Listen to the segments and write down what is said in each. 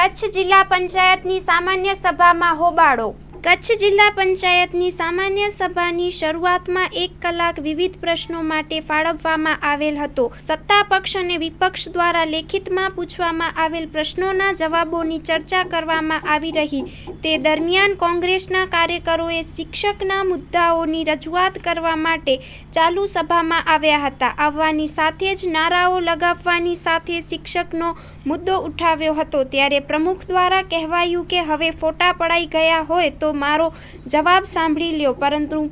કચ્છ જિલ્લા પંચાયતની સામાન્ય સભામાં હોબાળો. કચ્છ જિલ્લા પંચાયતની સામાન્ય સભાની શરૂઆતમાં એક કલાક વિવિધ પ્રશ્નો માટે ફાળવવામાં આવેલ હતો. સત્તા પક્ષ અને વિપક્ષ દ્વારા લેખિતમાં પૂછવામાં આવેલ પ્રશ્નોના જવાબોની ચર્ચા કરવામાં આવી રહી. તે દરમિયાન કોંગ્રેસના કાર્યકરોએ શિક્ષકના મુદ્દાઓની રજૂઆત કરવા માટે ચાલુ સભામાં આવ્યા હતા. આવવાની સાથે જ નારાઓ લગાવવાની સાથે શિક્ષકનો મુદ્દો ઉઠાવ્યો હતો. ત્યારે પ્રમુખ દ્વારા કહેવાયું કે હવે ફોટા પડાઈ ગયા હોય તો મારો જવાબ સાંભળી લ્યો. પરંતુ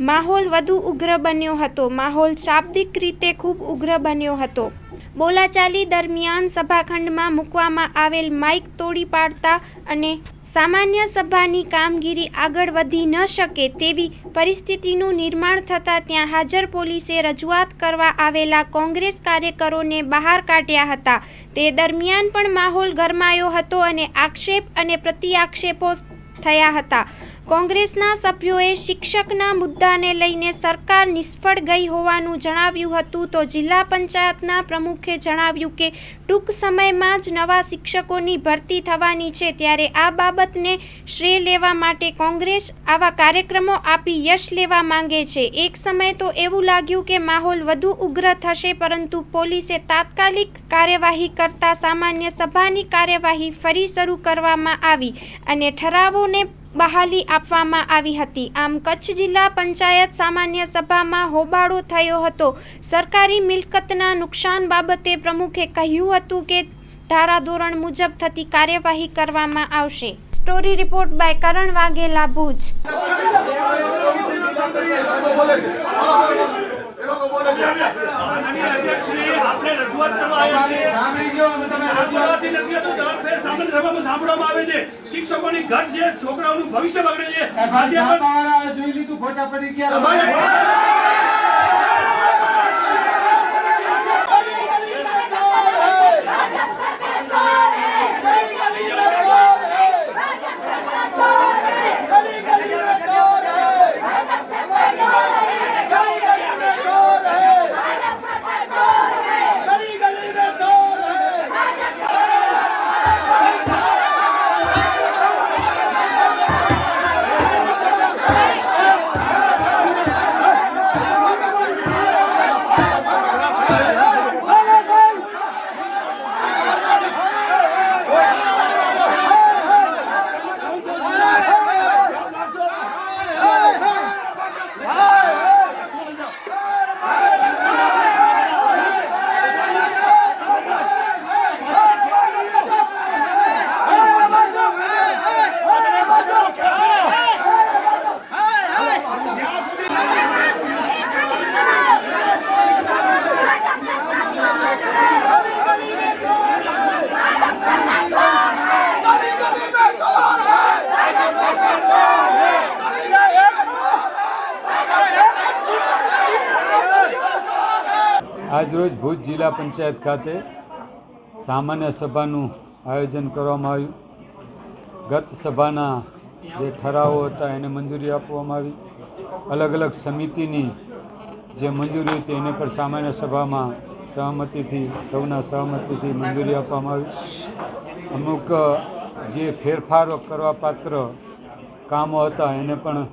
માહોલ વધુ ઉગ્ર બન્યો હતો. માહોલ શાબ્દિક રીતે ખૂબ ઉગ્ર બન્યો હતો. બોલાચાલી દરમિયાન સભાખંડમાં મૂકવામાં આવેલ માઇક તોડી પાડતા અને સામાન્ય સભાની કામગીરી આગળ વધી ન શકે તેવી પરિસ્થિતિનું નિર્માણ થતાં ત્યાં હાજર પોલીસે રજૂઆત કરવા આવેલા કોંગ્રેસ કાર્યકરોને બહાર કાઢ્યા હતા. તે દરમિયાન પણ માહોલ ગરમાયો હતો અને આક્ષેપ અને પ્રતિઆક્ષેપો થયા હતા. કોંગ્રેસના સભ્યોએ શિક્ષકના મુદ્દાને લઈને સરકાર નિષ્ફળ ગઈ હોવાનું જણાવ્યું હતું તો જિલ્લા પંચાયતના પ્રમુખે જણાવ્યું કે ટૂંક સમયમાં જ નવા શિક્ષકોની ભરતી થવાની છે ત્યારે આ બાબતને શ્રેય લેવા માટે કોંગ્રેસ આવા કાર્યક્રમો આપી યશ લેવા માંગે છે. એક સમય તો એવું લાગ્યું કે માહોલ વધુ ઉગ્ર થશે પરંતુ પોલીસે તાત્કાલિક કાર્યવાહી કરતા સામાન્ય સભાની કાર્યવાહી ફરી શરૂ કરવામાં આવી અને ઠરાવોને બહાલી આપવામાં આવી હતી. આમ કચ્છ જિલ્લા પંચાયત સામાન્ય સભામાં હોબાળો થયો હતો. સરકારી મિલકતના નુકસાન બાબતે પ્રમુખે કહ્યું હતું કે, ધારાધોરણ મુજબ થતી કાર્યવાહી કરવામાં આવશે. Story report by Karan Vaghela Bhuj. અધ્યક્ષશ્રી, આપણે રજૂઆત કરવા આવ્યા છીએ. સાંભળી ગયો તમે રજૂઆત નથી થતું, દર ફેર સામાન્ય સભામાં સાંભળવામાં આવે છે. શિક્ષકોની ઘટ છે છોકરાઓનું ભવિષ્ય બગડે છે જોઈ લીધું ફોટા પડી ગયા પંચાયત ખાતે સામાન્ય સભાનું આયોજન કરવામાં આવ્યું. ગત સભાના જે ઠરાવો હતા એને મંજૂરી આપવામાં આવી. અલગ અલગ સમિતિની જે મંજૂરી હતી એને પણ સામાન્ય સભામાં સહમતિથી, સૌના સહમતિથી મંજૂરી આપવામાં આવી. અમુક જે ફેરફારો કરવા પાત્ર કામો હતા એને પણ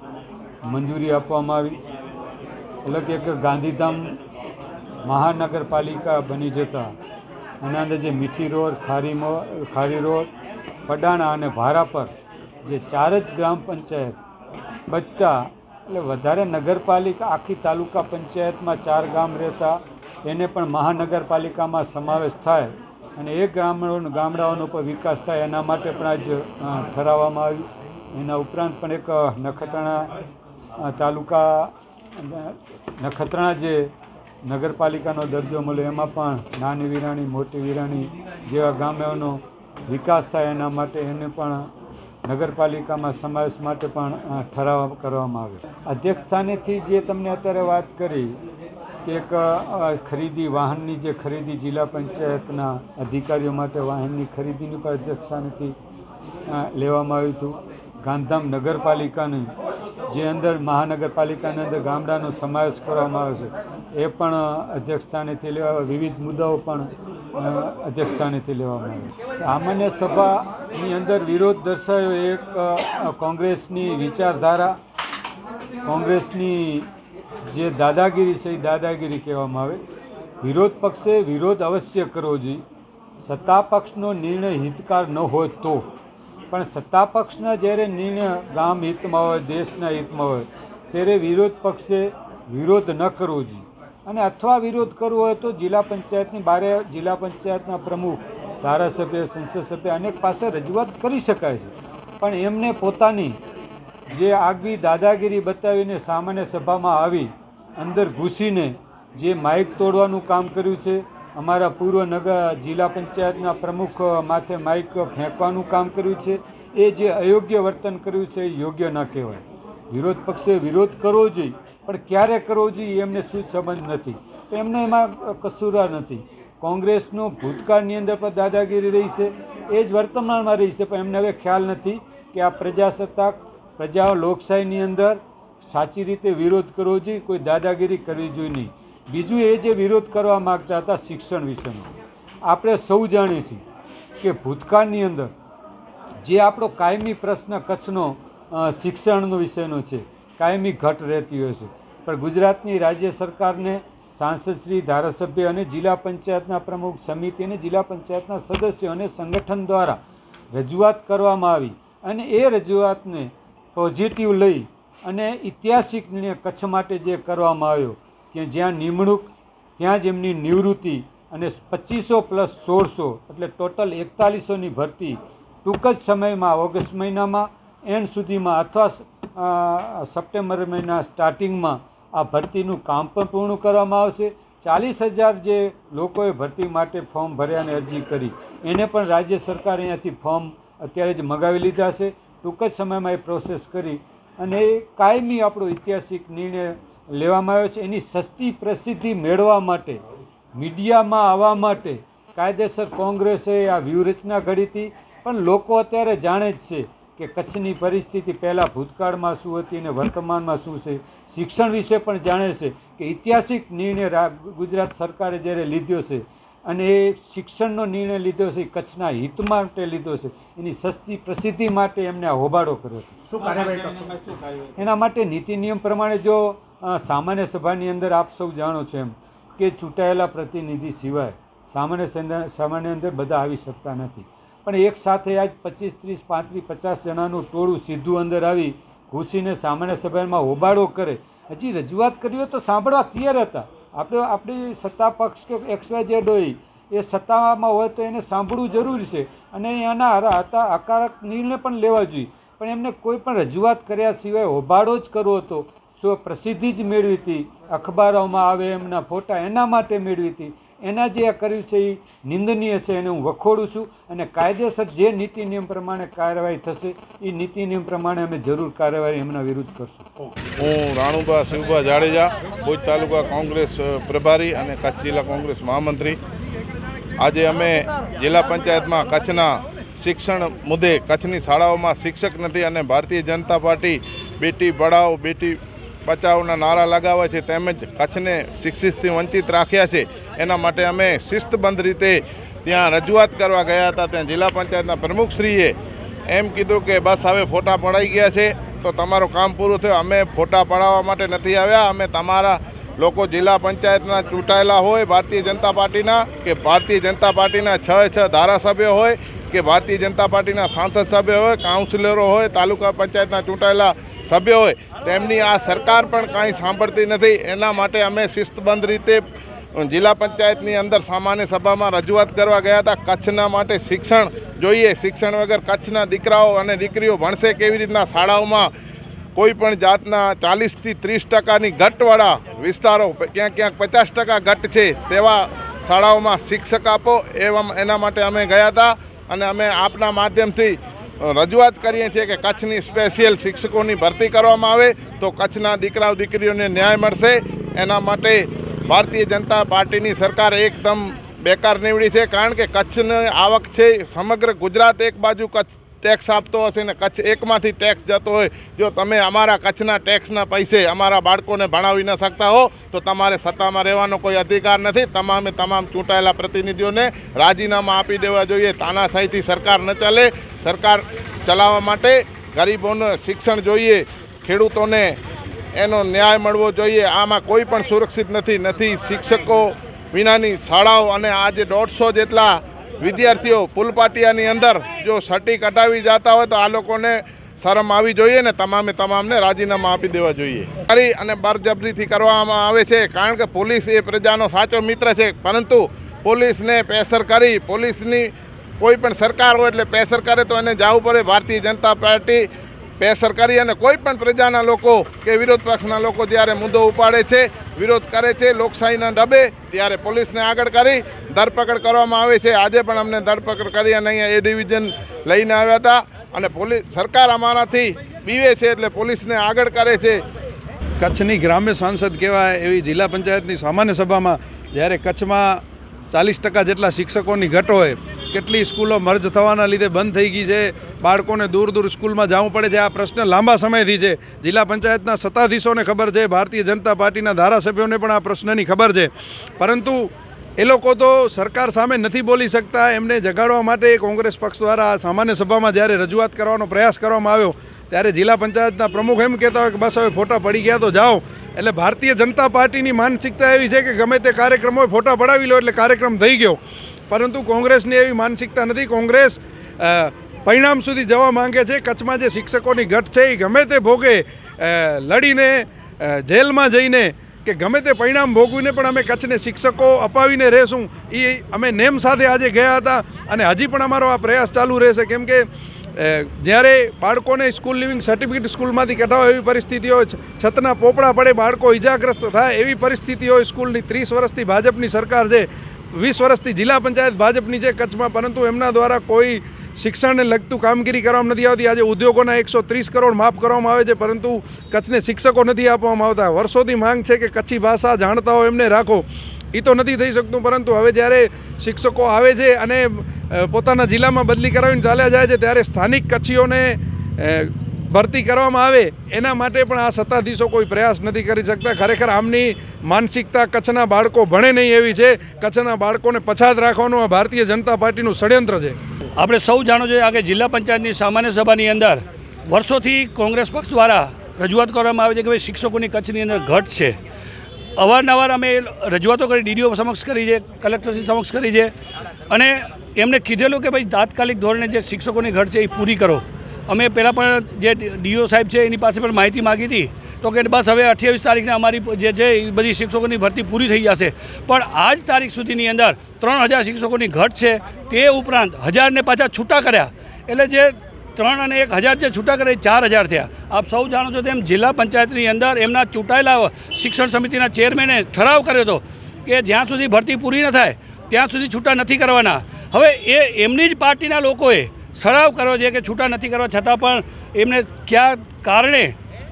મંજૂરી આપવામાં આવી. એટલે કે ગાંધીધામ મહાનગરપાલિકા બની જતા એના અંદર જે મીઠી રોડ, ખારી મો, ખારી રોડ, પડાણા અને ભારાપર જે ચાર જ ગ્રામ પંચાયત બચતા એટલે વધારે નગરપાલિકા આખી તાલુકા પંચાયતમાં ચાર ગામ રહેતા, એને પણ મહાનગરપાલિકામાં સમાવેશ થાય અને એ ગામડાઓનો ગામડાઓનો પણ વિકાસ થાય એના માટે પણ આજ ઠરાવવામાં આવ્યું. એના ઉપરાંત પણ એક નખત્રાણા તાલુકા નખત્રાણા જે નગરપાલિકાનો દરજ્જો મળે એમાં પણ નાની વિરાણી, મોટી વિરાણી જેવા ગામોનો વિકાસ થાય એના માટે એને પણ નગરપાલિકામાં સમાવેશ માટે પણ ઠરાવ કરવામાં આવ્યો. અધ્યક્ષ સ્થાનેથી જે તમને અત્યારે વાત કરી કે એક ખરીદી, વાહનની જે ખરીદી જિલ્લા પંચાયતના અધિકારીઓ માટે વાહનની ખરીદીની પણ અધ્યક્ષ સ્થાનેથી લેવામાં આવ્યું હતું. ગાંધીધામ નગરપાલિકાની જે અંદર મહાનગરપાલિકાની અંદર ગામડાનો સમાવેશ કરવામાં આવે છે. એ પણ અધ્યક્ષસ્થાનેથી લેવા વિવિધ મુદ્દાઓ પણ અધ્યક્ષસ્થાનેથી લેવામાં આવે સામાન્ય સભાની અંદર વિરોધ દર્શાવ્યો એક કોંગ્રેસની વિચારધારા. કોંગ્રેસની જે દાદાગીરી છે એ દાદાગીરી કહેવામાં આવે. વિરોધ પક્ષે વિરોધ અવશ્ય કરવો જોઈએ. સત્તા પક્ષનો નિર્ણય હિતકાર ન હોય તો. પણ સત્તા પક્ષના જ્યારે નિર્ણય ગામ હિતમાં હોય, દેશના હિતમાં હોય, ત્યારે વિરોધ પક્ષે વિરોધ ન કરવો જોઈએ. અને અથવા વિરોધ કરવો હોય તો જિલ્લા પંચાયતની બારે જિલ્લા પંચાયતના પ્રમુખ, ધારાસભ્ય, સંસદ સભ્ય અનેક પાસે રજૂઆત કરી શકાય છે. પણ એમને પોતાની જે આગવી દાદાગીરી બતાવીને સામાન્ય સભામાં આવી, અંદર ઘૂસીને જે માઇક તોડવાનું કામ કર્યું છે, અમારા પૂર્વ નગર જિલ્લા પંચાયતના પ્રમુખ માથે માઇક ફેંકવાનું કામ કર્યું છે, એ જે અયોગ્ય વર્તન કર્યું છે એ યોગ્ય ન કહેવાય. વિરોધ પક્ષે વિરોધ કરવો જોઈએ. પણ ક્યારે કરવો જોઈએ એમને શું સંબંધ નથી. એમને એમાં કસૂરા નથી. કોંગ્રેસનો ભૂતકાળની અંદર પણ દાદાગીરી રહી છે. એ જ વર્તમાનમાં રહી છે, પણ એમને હવે ખ્યાલ નથી કે આ પ્રજાસત્તાક પ્રજા લોકશાહીની અંદર સાચી રીતે વિરોધ કરવો જોઈએ, કોઈ દાદાગીરી કરવી જોઈએ નહીં. બીજું એ જે વિરોધ કરવા માગતા હતા શિક્ષણ વિશેનો. આપણે સૌ જાણીએ છીએ કે ભૂતકાળની અંદર જે આપણો કાયમી પ્રશ્ન કચ્છનો શિક્ષણનો વિષયનો છે કાયમી ઘટ રહેતી હોય છે. પણ ગુજરાતની રાજ્ય સરકારને સાંસદશ્રી ધારાસભ્ય અને જિલ્લા પંચાયતના પ્રમુખ સમિતિ અને જિલ્લા પંચાયતના સદસ્યો અને સંગઠન દ્વારા રજૂઆત કરવામાં આવી અને એ રજૂઆતને પોઝિટિવ લઈ અને ઐતિહાસિક નિર્ણય કચ્છ માટે જે કરવામાં આવ્યો, કે જ્યાં નિમણૂક, ત્યાં જ એમની નિવૃત્તિ અને પચીસો પ્લસ સોળસો એટલે ટોટલ એકતાલીસોની ભરતી ટૂંક જ સમયમાં ઓગસ્ટ મહિનામાં એન્ડ સુધીમાં અથવા સપ્ટેમ્બર મહિના સ્ટાર્ટિંગમાં આ ભરતીનું કામ પણ પૂર્ણ કરવામાં આવશે. ચાલીસ હજાર જે લોકોએ ભરતી માટે ફોર્મ ભર્યા અને અરજી કરી, એને પણ રાજ્ય સરકાર અહીંયાથી ફોર્મ અત્યારે જ મગાવી લીધા છે. ટૂંક જ સમયમાં એ પ્રોસેસ કરી અને એ કાયમી આપણો ઐતિહાસિક નિર્ણય લેવામાં આવ્યો છે. એની સસ્તી પ્રસિદ્ધિ મેળવવા માટે, મીડિયામાં આવવા માટે કાયદેસર કોંગ્રેસે આ વ્યૂહરચના ઘડી હતી. પણ લોકો અત્યારે જાણે જ છે કે કચ્છની પરિસ્થિતિ પહેલાં ભૂતકાળમાં શું હતી અને વર્તમાનમાં શું છે? શિક્ષણ વિશે પણ જાણે છે કે ઐતિહાસિક નિર્ણય ગુજરાત સરકારે જ્યારે લીધો છે અને એ શિક્ષણનો નિર્ણય લીધો છે એ કચ્છના હિત માટે લીધો છે એની સસ્તી પ્રસિદ્ધિ માટે એમને આ હોબાળો કર્યો હતો શું એના માટે નીતિ નિયમ પ્રમાણે જો સામાન્ય સભાની અંદર આપ સૌ જાણો છો એમ કે ચૂંટાયેલા પ્રતિનિધિ સિવાય સામાન્ય સામાન્ય અંદર બધા આવી શકતા નથી. પણ એક સાથે આજ પચીસ, ત્રીસ, પાંત્રીસ, પચાસ જણાનું ટોળું સીધું અંદર આવી ઘૂસીને સામાન્ય સભામાં હોબાળો કરે. હજી રજૂઆત કરી હોય તો સાંભળવા તૈયાર હતા. આપણે, આપણી સત્તા પક્ષ કે એક્સવાય ઝેડ હોય, એ સત્તામાં હોય તો એને સાંભળવું જરૂરી છે. અને એના હતા, આકારક નિર્ણય પણ લેવા જોઈએ. પણ એમને કોઈ પણ રજૂઆત કર્યા સિવાય હોબાળો જ કરવો હતો. શું પ્રસિદ્ધિ જ મેળવી હતી. અખબારોમાં આવે એમના ફોટા એના માટે મેળવી હતી. એના જે આ કર્યું છે એ નિંદનીય છે એને હું વખોડું છું અને કાયદેસર જે નીતિ નિયમ પ્રમાણે કાર્યવાહી થશે એ નીતિ નિયમ પ્રમાણે અમે જરૂર કાર્યવાહી એમના વિરુદ્ધ કરશું. હું રાણુભા શિવભા જાડેજા, ભુજ તાલુકા કોંગ્રેસ પ્રભારી અને કચ્છ જિલ્લા કોંગ્રેસ મહામંત્રી. આજે અમે જિલ્લા પંચાયતમાં કચ્છના શિક્ષણ મુદ્દે, કચ્છની શાળાઓમાં શિક્ષક નથી અને ભારતીય જનતા પાર્ટી બેટી પઢાઓ, બેટી બચાવના નારા લગાવે છે તેમજ કચ્છને શિક્ષિતથી વંચિત રાખ્યા છે. એના માટે અમે શિસ્તબંધ રીતે ત્યાં રજૂઆત કરવા ગયા હતા. ત્યાં જિલ્લા પંચાયતના પ્રમુખશ્રીએ એમ કીધું કે બસ હવે ફોટા પડાઈ ગયા છે. તો તમારું કામ પૂરું થયું. અમે ફોટા પડાવવા માટે નથી આવ્યા. અમે તમારા લોકો જિલ્લા પંચાયતના ચૂંટાયેલા હોય, ભારતીય જનતા પાર્ટીના, કે ભારતીય જનતા પાર્ટીના છ છ ધારાસભ્યો હોય, કે ભારતીય જનતા પાર્ટીના સાંસદ સભ્યો હોય, કાઉન્સિલરો હોય, તાલુકા પંચાયતના ચૂંટાયેલા સભ્યો હોય, તેમની આ સરકાર પણ કાંઈ સાંભળતી નથી. એના માટે અમે શિસ્તબંધ રીતે જિલ્લા પંચાયતની અંદર સામાન્ય સભામાં રજૂઆત કરવા ગયા હતા. કચ્છના માટે શિક્ષણ જોઈએ. શિક્ષણ વગર કચ્છના દીકરાઓ અને દીકરીઓ ભણશે કેવી રીતના? શાળાઓમાં કોઈ પણ જાતના ચાલીસથી ત્રીસ ટકાની ઘટવાળા વિસ્તારો, ક્યાંક ક્યાંક પચાસ ટકા ઘટ છે તેવા શાળાઓમાં શિક્ષક આપો. એવા, એના માટે અમે ગયા હતા અને અમે આપના માધ્યમથી રજૂઆત કરીએ છીએ કે કચ્છની સ્પેશિયલ શિક્ષકોની ભરતી કરવામાં આવે તો કચ્છના દીકરાઓ દીકરીઓને ન્યાય મળશે. એના માટે ભારતીય જનતા પાર્ટીની સરકાર એકદમ બેકાર નીવડી છે, કારણ કે કચ્છની આવક છે સમગ્ર ગુજરાત એક બાજુ કચ્છ ટેક્સ આપતો હશે ને કચ્છ એકમાંથી ટેક્સ જતો હોય, જો તમે અમારા કચ્છના ટેક્સના પૈસે અમારા બાળકોને ભણાવી ન શકતા હો, તો તમારે સત્તામાં રહેવાનો કોઈ અધિકાર નથી. તમામે તમામ ચૂંટાયેલા પ્રતિનિધિઓને રાજીનામા આપી દેવા જોઈએ. તાનાશાહીથી સરકાર ન ચાલે. સરકાર ચલાવવા માટે ગરીબોને શિક્ષણ જોઈએ. ખેડૂતોને એનો ન્યાય મળવો જોઈએ. આમાં કોઈ પણ સુરક્ષિત નથી. નથી શિક્ષકો વિનાની શાળાઓ અને આજે દોઢસો જેટલા વિદ્યાર્થીઓ પુલપાટિયાની અંદર જો સટી કટાવી જતા હોય તો આ લોકોને શરમ આવી જોઈએ ને તમામે તમામને રાજીનામા આપી દેવા જોઈએ. કરી અને બરજબરીથી કરવામાં આવે છે કારણ કે પોલીસ એ પ્રજાનો સાચો મિત્ર છે. પરંતુ પોલીસને પેસર કરી, પોલીસની કોઈ પણ સરકાર હોય એટલે પેસર કરે તો એને જવું પડે. ભારતીય જનતા પાર્ટી પેસર સરકારી અને કોઈ પણ પ્રજાના લોકો કે વિરોધ પક્ષના લોકો જ્યારે મુદ્દો ઉપાડે છે, વિરોધ કરે છે, લોકશાહીના ડબે, ત્યારે પોલીસને આગળ કરી ધરપકડ કરવામાં આવે છે. આજે પણ અમને ધરપકડ કરી અને અહીંયા એ ડિવિઝન લઈને આવ્યા હતા અને પોલીસ સરકાર અમારાથી પીવે છે એટલે પોલીસને આગળ કરે છે. કચ્છની ગ્રામ્ય સાંસદ કહેવાય એવી જિલ્લા પંચાયતની સામાન્ય સભામાં જ્યારે કચ્છમાં ચાલીસ ટકા જેટલા શિક્ષકોની ઘટ હોય કેટલી સ્કૂલો મર્જ થવાના લીધે બંધ થઈ ગઈ છે. બાળકોને દૂર દૂર સ્કૂલમાં જવું પડે છે. આ પ્રશ્ન લાંબા સમયથી છે. જિલ્લા પંચાયતના સત્તાધીશોને ખબર છે. ભારતીય જનતા પાર્ટીના ધારાસભ્યોને પણ આ પ્રશ્નની ખબર છે. પરંતુ એ લોકો તો સરકાર સામે નથી બોલી શકતા. એમને જગાડવા માટે કોંગ્રેસ પક્ષ દ્વારા સામાન્ય સભામાં જ્યારે રજૂઆત કરવાનો પ્રયાસ કરવામાં આવ્યો, ત્યારે જિલ્લા પંચાયતના પ્રમુખ એમ કહેતા હોય કે, બસ હવે ફોટા પડી ગયા તો જાઓ. એટલે ભારતીય જનતા પાર્ટીની માનસિકતા એવી છે કે ગમે તે કાર્યક્રમ હોય ફોટા પડાવી લો, એટલે કાર્યક્રમ થઈ ગયો. પરંતુ કોંગ્રેસની એવી માનસિકતા નથી. કોંગ્રેસ પરિણામ સુધી જવા માંગે છે. કચ્છમાં જે શિક્ષકોની ઘટ છે, એ ગમે તે ભોગે લડીને જેલમાં જઈને કે ગમે તે પરિણામ ભોગવીને પણ અમે કચ્છને શિક્ષકો અપાવીને રહેશું, એ અમે નેમ સાથે આજે ગયા હતા અને હજી પણ અમારો આ પ્રયાસ ચાલુ રહેશે. કેમ કે જ્યારે બાળકોને સ્કૂલ લિવિંગ સર્ટિફિકેટ સ્કૂલમાંથી કઢાવો એવી પરિસ્થિતિઓ છતના પોપડા પડે, બાળકો ઇજાગ્રસ્ત થાય એવી પરિસ્થિતિઓ સ્કૂલની ત્રીસ વર્ષથી ભાજપની સરકાર છે વીસ વર્ષથી જિલ્લા પંચાયત ભાજપની છે કચ્છમાં, પરંતુ એમના દ્વારા કોઈ શિક્ષણને લગતું કામગીરી કરવામાં નથી આવતી. આજે ઉદ્યોગોના એકસો ત્રીસ કરોડ માફ કરવામાં આવે છે, પરંતુ કચ્છને શિક્ષકો નથી આપવામાં આવતા. વર્ષોથી માંગ છે કે કચ્છી ભાષા જાણતા હોય એમને રાખો. એ તો નથી થઈ શકતું, પરંતુ હવે જ્યારે શિક્ષકો આવે છે અને પોતાના જિલ્લામાં બદલી કરાવીને ચાલ્યા જાય છે, ત્યારે સ્થાનિક કચ્છીઓને ભરતી કરવામાં આવે, એના માટે પણ આ સત્તાધીશો કોઈ પ્રયાસ નથી કરી શકતા. ખરેખર આમની માનસિકતા કચ્છના બાળકો ભણે નહીં એવી છે. કચ્છના બાળકોને પછાત રાખવાનું આ ભારતીય જનતા પાર્ટીનું ષડયંત્ર છે. આપણે સૌ જાણો જોઈએ કે જિલ્લા પંચાયતની સામાન્ય સભાની અંદર વર્ષોથી કોંગ્રેસ પક્ષ દ્વારા રજૂઆત કરવામાં આવે છે કે ભાઈ શિક્ષકોની કચ્છની અંદર ઘટ છે. અવારનવાર અમે રજૂઆતો કરી, ડીડીઓ સમક્ષ કરી છે, કલેક્ટરશ્રી સમક્ષ કરી છે. અને એમને કીધેલું કે ભાઈ તાત્કાલિક ધોરણે જે શિક્ષકોની ઘટ છે એ પૂરી કરો. અમે પહેલાં પણ જે ડીઓ સાહેબ છે એની પાસે પણ માહિતી માગી હતી. તો કે બસ હવે અઠ્યાવીસ તારીખને અમારી જે છે એ બધી શિક્ષકોની ભરતી પૂરી થઈ જશે. પણ આ જ તારીખ સુધીની અંદર ત્રણ હજાર શિક્ષકોની ઘટ છે. તે ઉપરાંત હજારને પાછા છૂટા કર્યા. એટલે જે ત્રણ અને એક હજાર જે છૂટા કરે ચાર હજાર થયા. આપ સૌ જાણો છો તેમ જિલ્લા પંચાયતની અંદર એમના ચૂંટાયેલા શિક્ષણ સમિતિના ચેરમેને ઠરાવ કર્યો હતો કે જ્યાં સુધી ભરતી પૂરી ન થાય, ત્યાં સુધી છૂટા નથી કરવાના. હવે એ એમની જ પાર્ટીના લોકોએ ઠરાવ કર્યો છે કે છૂટા નથી કરવા, છતાં પણ એમને કયા કારણે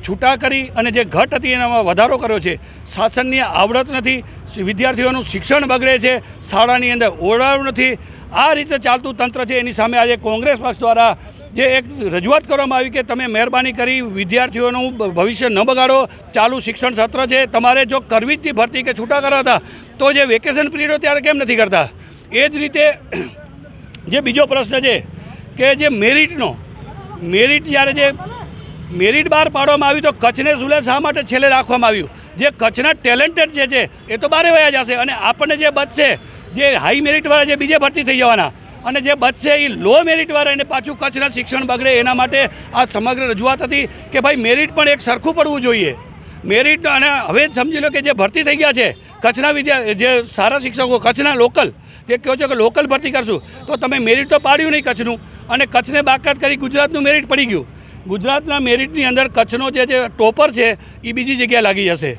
છૂટા કરી અને જે ઘટ હતી એનામાં વધારો કર્યો છે, શાસનની આવડત નથી, વિદ્યાર્થીઓનું શિક્ષણ બગડે છે, શાળાની અંદર ઓરડાઓ નથી. આ રીતે ચાલતું તંત્ર છે, એની સામે આજે કોંગ્રેસ પક્ષ દ્વારા જે એક રજૂઆત કરવામાં આવી કે તમે મહેરબાની કરી વિદ્યાર્થીઓનું ભવિષ્ય ન બગાડો, ચાલુ શિક્ષણ સત્ર છે, તમારે જો કરવી જ ભરતી કે છૂટા કરાતા તો જે વેકેશન પીરિયડ ત્યારે કેમ નથી કરતા? એ જ રીતે જે બીજો પ્રશ્ન છે કે જે મેરિટનો, મેરિટ જ્યારે જે મેરિટ બહાર પાડવામાં આવ્યું તો કચ્છને સુલે શા માટે છેલ્લે રાખવામાં આવ્યું? જે કચ્છના ટેલેન્ટેડ જે છે, એ તો બારે વયા જશે. અને આપણને જે બચશે, જે હાઈ મેરિટવાળા જે બીજે ભરતી થઈ જવાના, અને જે બચશે એ લો મેરિટવાળા એને પાછું કચ્છના શિક્ષણ બગડે એના માટે આ સમગ્ર રજૂઆત હતી કે ભાઈ મેરિટ પણ એક સરખું પડવું જોઈએ. મેરિટ અને હવે સમજી લો કે જે ભરતી થઈ ગયા છે, કચ્છના વિદ્યા, જે સારા શિક્ષકો, કચ્છના લોકલ જે કહો છો કે લોકલ ભરતી કરશું. તો તમે મેરિટ તો પાડ્યું નહીં કચ્છનું. અને કચ્છને બાકાત કરી ગુજરાતનું મેરિટ પડી ગયું. ગુજરાતના મેરિટની અંદર કચ્છનો જે જે ટોપર છે એ બીજી જગ્યાએ લાગી જશે.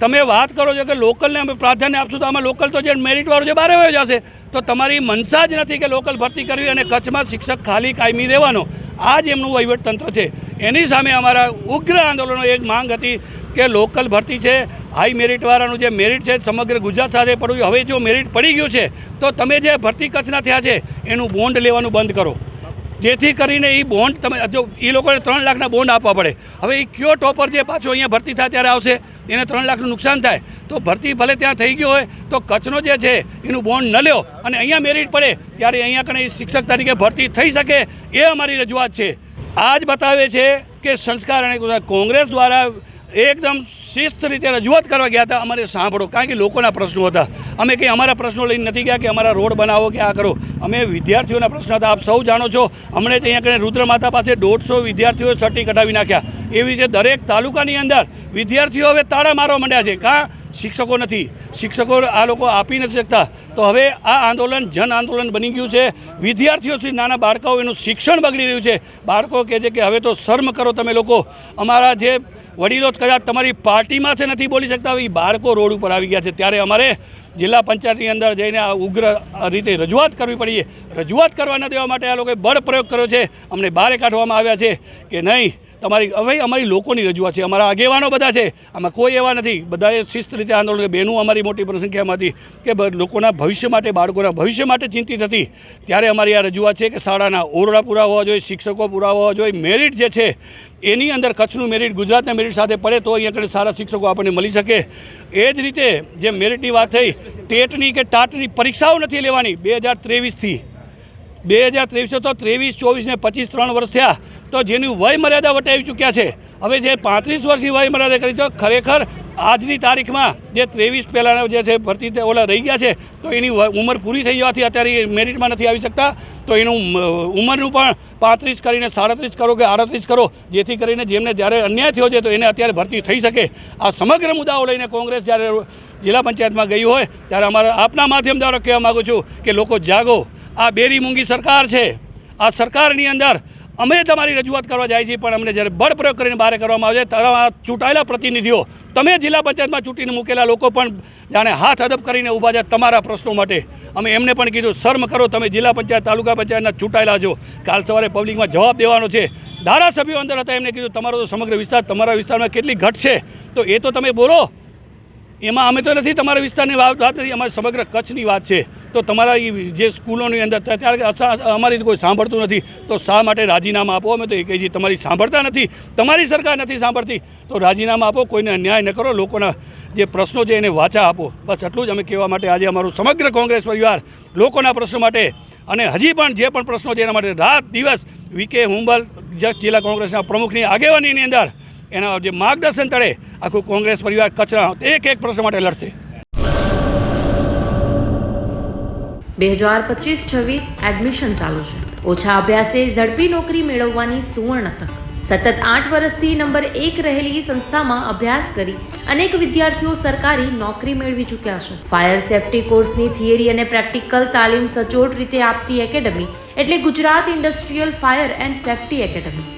તમે વાત કરો છો કે લોકલને અમે પ્રાધાન્ય આપશું, તો આમાં લોકલ તો જે મેરિટવાળું જે બારે વયો જશે. તો તમારી મનસા જ નથી કે લોકલ ભરતી કરવી અને કચ્છમાં શિક્ષક ખાલી કાયમી રહેવાનો. આ જ એમનું વહીવટતંત્ર છે. એની સામે અમારા ઉગ્ર આંદોલનો એક માંગ હતી કે લોકલ ભરતી છે હાઈ મેરિટવાળાનું જે મેરિટ છે, સમગ્ર ગુજરાત સાથે પડ્યું. હવે જો મેરિટ પડી ગયું છે, તો તમે જે ભરતી કચ્છના થયા છે, એનું બોન્ડ લેવાનું બંધ કરો. જેથી કરીને એ બોન્ડ તમે જો એ લોકોને ત્રણ લાખના બોન્ડ આપવા પડે. હવે એ કયો ટોપર જે પાછો અહીંયા ભરતી થાય ત્યારે આવશે? એને ત્રણ લાખનું નુકસાન થાય. તો ભરતી ભલે ત્યાં થઈ ગયો હોય, તો કચ્છનો જે છે, એનું બોન્ડ ન લ્યો. અને અહીંયા મેરિટ પડે, ત્યારે અહીંયા કણે શિક્ષક તરીકે ભરતી થઈ શકે, એ અમારી રજૂઆત છે. આ જ બતાવે છે કે સંસ્કાર અને કોંગ્રેસ દ્વારા એકદમ શિસ્ત રીતે રજૂઆત કરવા ગયા હતા. અમારે સાંભળો. કારણ કે લોકોના પ્રશ્નો હતા. અમે કંઈ અમારા પ્રશ્નો લઈને નથી ગયા કે અમારા રોડ બનાવો કે આ કરો. અમે વિદ્યાર્થીઓના પ્રશ્નો હતા. આપ સૌ જાણો છો, હમણાં જ અહીંયા કને રુદ્રમાતા પાસે દોઢસો વિદ્યાર્થીઓએ સટી કઢાવી નાખ્યા. એવી રીતે દરેક તાલુકાની અંદર વિદ્યાર્થીઓ હવે તાળા મારવા માંડ્યા છે. કાં શિક્ષકો નથી. શિક્ષકો આ લોકો આપી નથી શકતા. તો હવે આ આંદોલન જન આંદોલન બની ગયું છે. વિદ્યાર્થીઓ સુધી નાના બાળકો એનું શિક્ષણ બગડી રહ્યું છે. બાળકો કહે છે કે હવે તો શર્મ કરો તમે લોકો. અમારા જે વડીલો કદાચ તમારી પાર્ટીમાં છે નથી બોલી શકતા એ બાળકો રોડ ઉપર આવી ગયા છે. ત્યારે અમારે જિલ્લા પંચાયતની અંદર જઈને આ ઉગ્ર રીતે રજૂઆત કરવી પડી. રજૂઆત કરવા ન દેવા માટે આ લોકોએ બળ પ્રયોગ કર્યો છે. અમને બહાર કાઢવામાં આવ્યા છે કે નહીં તમારી હવે અમારી લોકોની રજૂઆત છે, અમારા આગેવાનો બધા છે. આમાં કોઈ એવા નથી. બધાએ શિસ્ત રીતે આંદોલન બહેનું અમારી મોટી સંખ્યામાં હતી કે લોકોના ભવિષ્ય માટે, બાળકોના ભવિષ્ય માટે ચિંતિત હતી. ત્યારે અમારી આ રજૂઆત છે કે શાળાના ઓરડા પૂરા હોવા જોઈએ, શિક્ષકો પૂરા હોવા જોઈએ. મેરિટ જે છે, એની અંદર કચ્છનું મેરિટ, ગુજરાતના મેરિટ સાથે પડે તો અહીંયા આગળ સારા શિક્ષકો આપણને મળી શકે. એ જ રીતે જે મેરિટની વાત થઈ, ટેટની કે ટાટની પરીક્ષાઓ નથી લેવાની. બે હજાર ત્રેવીસથી બે હજાર ત્રેવીસો તો ત્રેવીસ, ચોવીસ ને પચીસ ત્રણ વર્ષ થયા, તો જેની વય મર્યાદા વટાવી ચૂક્યા છે. હવે જે પાંત્રીસ વર્ષની વય મર્યાદા કરી, તો ખરેખર આજની તારીખમાં જે ત્રેવીસ પહેલાંના જે છે ભરતી ઓલા રહી ગયા છે, તો એની ઉંમર પૂરી થઈ જવાથી અત્યારે મેરિટમાં નથી આવી શકતા. તો એનું ઉંમરનું પણ પાંત્રીસ કરીને સાડત્રીસ કરો કે આડત્રીસ કરો, જેથી કરીને જેમને જ્યારે અન્યાય થયો છે, તો એને અત્યારે ભરતી થઈ શકે. આ સમગ્ર મુદ્દાઓ લઈને કોંગ્રેસ જ્યારે જિલ્લા પંચાયતમાં ગઈ હોય, ત્યારે અમારા આપના માધ્યમ દ્વારા કહેવા માગું છું કે લોકો જાગો. આ બેરી મૂંગી સરકાર છે. આ સરકારની અંદર અમે તમારી રજૂઆત કરવા જાય છીએ, પણ અમને જ્યારે બળ પ્રયોગ કરીને બહાર કરવામાં આવે છે ત્યારે આ ચૂંટાયેલા પ્રતિનિધિઓ, તમે જિલ્લા પંચાયતમાં ચૂંટીને મૂકેલા લોકો પણ જાણે હાથ અદબ કરીને ઊભા છે તમારા પ્રશ્નો માટે. અમે એમને પણ કીધું, શર્મ કરો, તમે જિલ્લા પંચાયત, તાલુકા પંચાયતના ચૂંટાયેલા છો. કાલ સવારે પબ્લિકમાં જવાબ દેવાનો છે. ધારાસભ્યો અંદર હતા, એમને કીધું, તમારો તો સમગ્ર વિસ્તાર તમારા વિસ્તારમાં કેટલી ઘટ છે. તો એ તો તમે બોલો. એમાં અમે તો નથી, તમારા વિસ્તારની વાત વાત નથી, અમારી સમગ્ર કચ્છની વાત છે. તો તમારા જે સ્કૂલોની અંદર ત્યારે અમારી કોઈ સાંભળતું નથી. તો શા માટે રાજીનામા આપો? અમે તો એ કહીએ છીએ, તમારી સાંભળતા નથી. તમારી સરકાર નથી સાંભળતી. તો રાજીનામા આપો, કોઈને અન્યાય ન કરો, લોકોના જે પ્રશ્નો છે એને વાચા આપો. બસ એટલું જ અમે કહેવા માટે આજે અમારું સમગ્ર કોંગ્રેસ પરિવાર લોકોના પ્રશ્નો માટે અને હજી પણ જે પણ પ્રશ્નો છે એના માટે રાત દિવસ વીકે હુંબલ જસ્ટ જિલ્લા કોંગ્રેસના પ્રમુખની આગેવાનીની અંદર એના જે માર્ગદર્શન તળે આખું કોંગ્રેસ પરિવાર કચરા એક એક પ્રશ્ન માટે લડશે. બે હજાર પચીસ છવ્વીસ એડમિશન ચાલુ છે. ઓછા અભ્યાસે ઝડપી નોકરી મેળવવાની સુવર્ણ તક. સતત આઠ વર્ષથી નંબર એક રહેલી સંસ્થામાં અભ્યાસ કરી અનેક વિદ્યાર્થીઓ સરકારી નોકરી મેળવી ચૂક્યા છે. ફાયર સેફટી કોર્સની થિયરી અને પ્રેક્ટિકલ તાલીમ સચોટ રીતે આપતી એકેડમી એટલે Gujarat industrial fire and safety academy.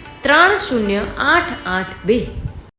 ત્રણ શૂન્ય આઠ આઠ બે.